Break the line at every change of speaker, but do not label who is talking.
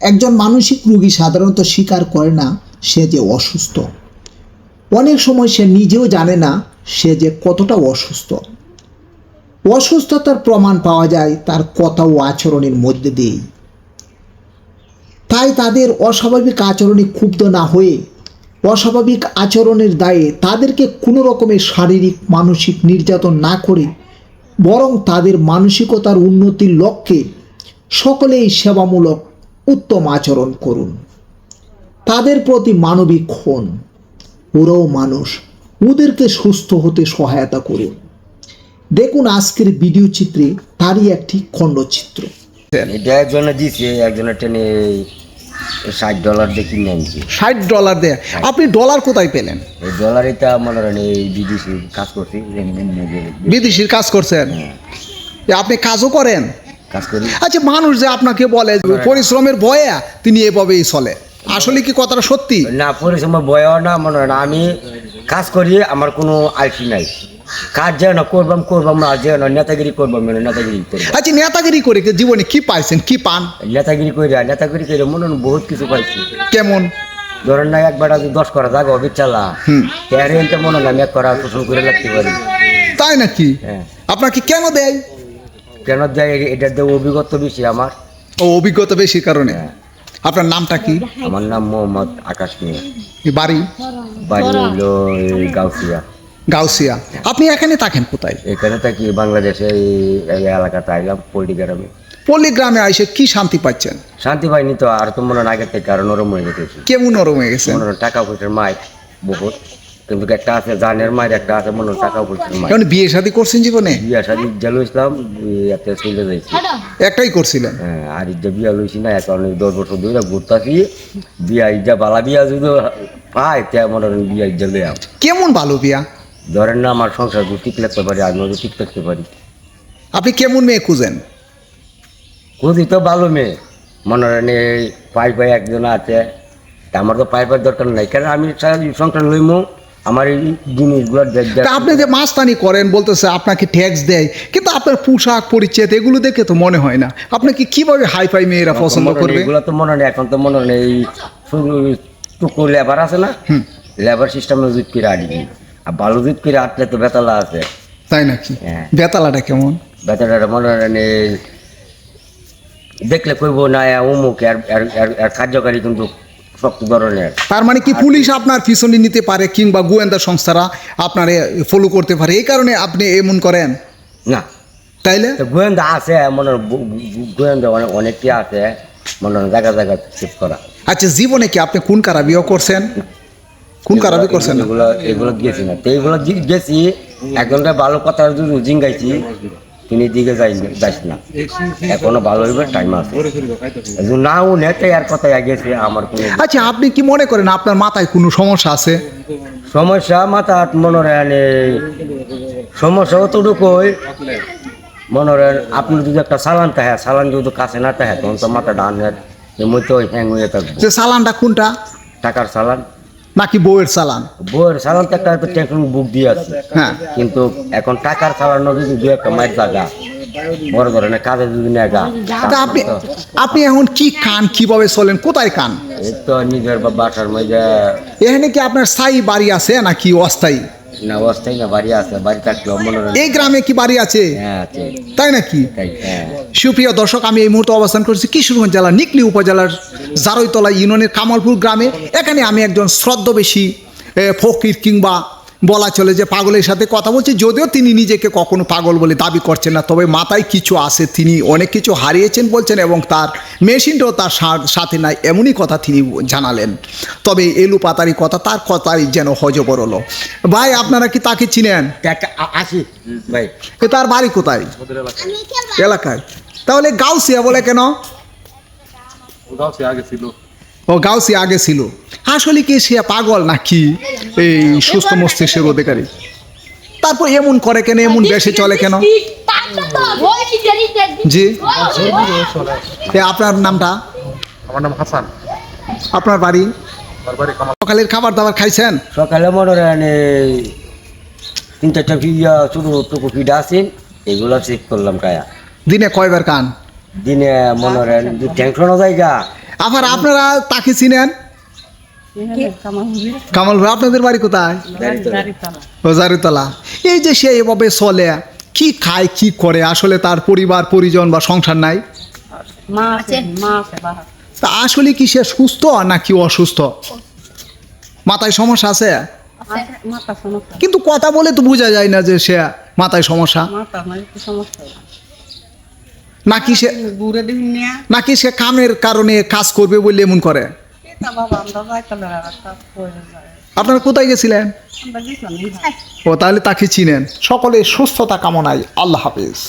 একজন মানসিক রোগী সাধারণত স্বীকার করে না সে যে অসুস্থ। অনেক সময় সে নিজেও জানে না সে যে কতটা অসুস্থ। অসুস্থতার প্রমাণ পাওয়া যায় তার কথা ও আচরণের মধ্যে দিয়েই। তাই তাদের অস্বাভাবিক আচরণে ক্ষুব্ধ না হয়ে অস্বাভাবিক আচরণের দায়ে তাদেরকে কোনো রকমের শারীরিক, মানসিক নির্যাতন না করে বরং তাদের মানসিকতার উন্নতির লক্ষ্যে সকলেই সেবামূলক উত্তম আচরণ করুন। তাদের প্রতি মানবিক হন। ওরাও মানুষ। ওদেরকে সুস্থ হতে সহায়তা করুন। দেখুন আজকের ভিডিও চিত্রে তারই একটি খণ্ডচিত্র।
এটা একজনে দিছে একজনে টেনে ষাট ডলার দিয়ে কিনে আনছি
ষাট ডলার দেয়? আপনি ডলার কোথায় পেলেন?
এই ডলার মনে করেন এই বিদেশি কাজ করছি
বিদেশির কাজ করছেন? এ, আপনি কাজও করেন?
কাজ করি।
আচ্ছা মানুষ যে আপনাকে বলে যে পরিশ্রমের ভয়ে তিনি এভাবেই চলে আসলে কি কথাটা সত্যি?
না পরিশ্রম বয়ও না মনে হয় না। আমি কাজ করি আমার কোনো আইসি নাই। কাজ যেন করবাম করবাম না যেন নেতাগিরি করবাম না নেতাগিরি করব।
আচ্ছা নেতাগিরি করে জীবনে কি পাইছেন কি পান?
নেতাগিরি করে নেতাগিরি করে মনে বহুত কিছু পাইছি।
কেমন?
ধরেন না একবার যদি দশ করা জায়গা হবে চালা। এর মনে না এক করা শোষণ করে লাগতে পারি।
তাই নাকি?
হ্যাঁ।
আপনাকে কেন দেয়?
কেন এটার দিয়ে অভিজ্ঞতা বেশি আমার?
ও অভিজ্ঞতা বেশি কারণে?
হ্যাঁ।
আপনার নামটা কি?
আমার নাম মোহাম্মদ আকাশ মিয়া।
এই বাড়ি?
বাড়ি এই গাউসিয়া।
গাউসিয়া। আপনি এখানে থাকেন কোথায়?
এখানে থাকি বাংলাদেশে এই- এলাকাতে আইলাম পোল্ট্রি গ্রামে
পল্লী গ্রামে আইসে কি শান্তি পাচ্ছেন?
শান্তি পাইনি তো আর তো মনে হয় আগের থেকে আরও নরম হয়ে গেছে।
কেমন নরম হয়ে
গেছে? টাকা পয়সার মাইক বহুত। কিন্তু একটা আছে জানের মায়ের একটা আছে মনে হয় টাকা পয়সার মাইক
এখন বিয়ে শাদী করছেন জীবনে?
বিয়া শাদি জালু ইসলাম একটা চলে যাইছি
একটাই করছিলেন?
হ্যাঁ আর ইজ্জা বিয়া লইছি না এখন দশ বছর ধরে ঘুরতাছি বিয়া ইজ্জা বালা বিয়া যদি পাই তে মনে হয় বিয়া ইজ্জা লইয়াম
কেমন ভালো বিয়া?
ধরেন না আমার সংসার ঠিক রাখতে পারি আমিও যদি ঠিক রাখতে পারি।
আপনি কেমন মেয়ে খুঁজেন?
খুবই তো ভালো মেয়ে। মনে হয় এই পাই পাই একজন আছে আমার তো পাই পাই দরকার নাই। কারণ আমি সংসার লইমু? আমার এই জিনিসগুলো
তা আপনি যে মাস্তানি করেন বলতেছে আপনাকে ট্যাক্স দেয় কিন্তু আপনার পোশাক পরিচ্ছেদ এগুলো দেখে তো মনে হয় না। আপনাকে কীভাবে হাই ফাই মেয়েরা পছন্দ করবে?
এগুলো তো মনে হয় না, এখন তো মনে না এই শুধু টুকু লেবার আছে না? লেবার সিস্টেমে জুত করে আটবি আর ভালো জুত করে আটলে তো বেতালা আছে।
তাই নাকি?
হ্যাঁ।
বেতালাটা কেমন?
বেতালাটা মনে হয় না দেখলে কইব না অমুক এর কার্যকারী কিন্তু শক্ত ধরনের।
তার মানে কি পুলিশ আপনার পিছনে নিতে পারে কিংবা গোয়েন্দা সংস্থারা আপনার ফলো করতে পারে? এই কারণে আপনি এমন করেন?
না।
তাইলে?
গোয়েন্দা আছে মনে গোয়েন্দা অনেক অনেকটি আছে মনে জায়গা জায়গা চেক করা।
আচ্ছা জীবনে কি আপনি কোন কারাবিও করছেন? কোন কারাবি করছেন
এগুলো এগুলো গেছি না। তো এইগুলো জি- গেছি একজনটা ভালো কথা জিঙ্গাইছি। তিনি দিকে যাই যাইস না। এখনও ভালো হইবে টাইম আছে। একজন না নেতে আর কথায় গেছে আমার কোনো
আচ্ছা আপনি কি মনে করেন আপনার মাথায় কোনো সমস্যা আছে?
সমস্যা মাথা মনে রেন সমস্যা অতটুকুই মনে রেন আপনি যদি একটা চালান থাকে চালান যদি কাছে না থাকে তখন তো মাথা ডানের মধ্যে ওই হ্যাং হয়ে থাকবে।
যে চালানটা কোনটা?
টাকার চালান
নাকি বউয়ের চালান?
বউয়ের চালান তো একটা টেকন বুক দিয়ে আছে।
হ্যাঁ।
কিন্তু এখন টাকার চালানো যদি দু একটা মায়ের জায়গা বড় ধরনের কাজে যদি নেগা
আপনি আপনি এখন কি খান কীভাবে চলেন কোথায় খান?
এই তো নিজের বাসার মধ্যে
এখানে কি আপনার স্থায়ী বাড়ি আছে নাকি অস্থায়ী?
না ওর থেকে বাড়ি আছে বাড়ি থাকলেও মনে
এই গ্রামে কি বাড়ি আছে?
হ্যাঁ আছে।
তাই নাকি?
তাই হ্যাঁ।
সুপ্রিয় দর্শক আমি এই মুহূর্তে অবস্থান করছি কিশোরগঞ্জ জেলার নিকলি উপজেলার জারৈতলা ইউনিয়নের কামালপুর গ্রামে। এখানে আমি একজন শ্রদ্ধবেশী ফকির কিংবা বলা চলে যে পাগলের সাথে কথা বলছি যদিও তিনি নিজেকে কখনো পাগল বলে দাবি করছেন না তবে মাথায় কিছু আছে। তিনি অনেক কিছু হারিয়েছেন বলছেন এবং তার মেশিনটাও তার সা- সাথে নাই এমনই কথা তিনি জানালেন। তবে এলু পাতারি কথা তার কথাই যেন হজবর হলো। ভাই আপনারা কি তাকে চিনেন?
আসি ভাই
তার বাড়ি কোথায়? এলাকায়। তাহলে গাউসিয়া বলে কেন?
গাছে আগে ছিল।
ও গাউসি আগে ছিল। আসলে কি সে পাগল নাকি? এই সুস্থ মস্তিষ্কের অধিকারী। তারপর এমন করে কেন? এমন বেশি চলে কেন? জি। আপনার নামটা?
আমার নাম হাসান।
আপনার বাড়ি? সকালের খাবার দাবার খাইছেন?
সকালে মনে হয় তিন চারটা ফিয়া ছোটো ফিডা আছেন এগুলো চেক করলাম কায়া
দিনে কয়বার কান
দিনে মনে হয় টেনশনও জায়গা।
আবার আপনারা তাকে চিনেন? কামাল ভাই আপনাদের বাড়ি কোথায়? ও জারিতলা। এই যে সে এভাবে চলে কি খায় কি করে? আসলে তার পরিবার পরিজন বা সংসার নাই? তা আসলে কি সে সুস্থ নাকি অসুস্থ? মাথায় সমস্যা আছে? কিন্তু কথা বলে তো বোঝা যায় না যে সে মাথায় সমস্যা। নাকি সে নাকি সে কামের কারণে কাজ করবে বলে এমন করে? আপনারা কোথায় গেছিলেন? ও তাহলে তাকে চিনেন। সকলে সুস্থতা কামনায় আল্লাহ হাফিজ।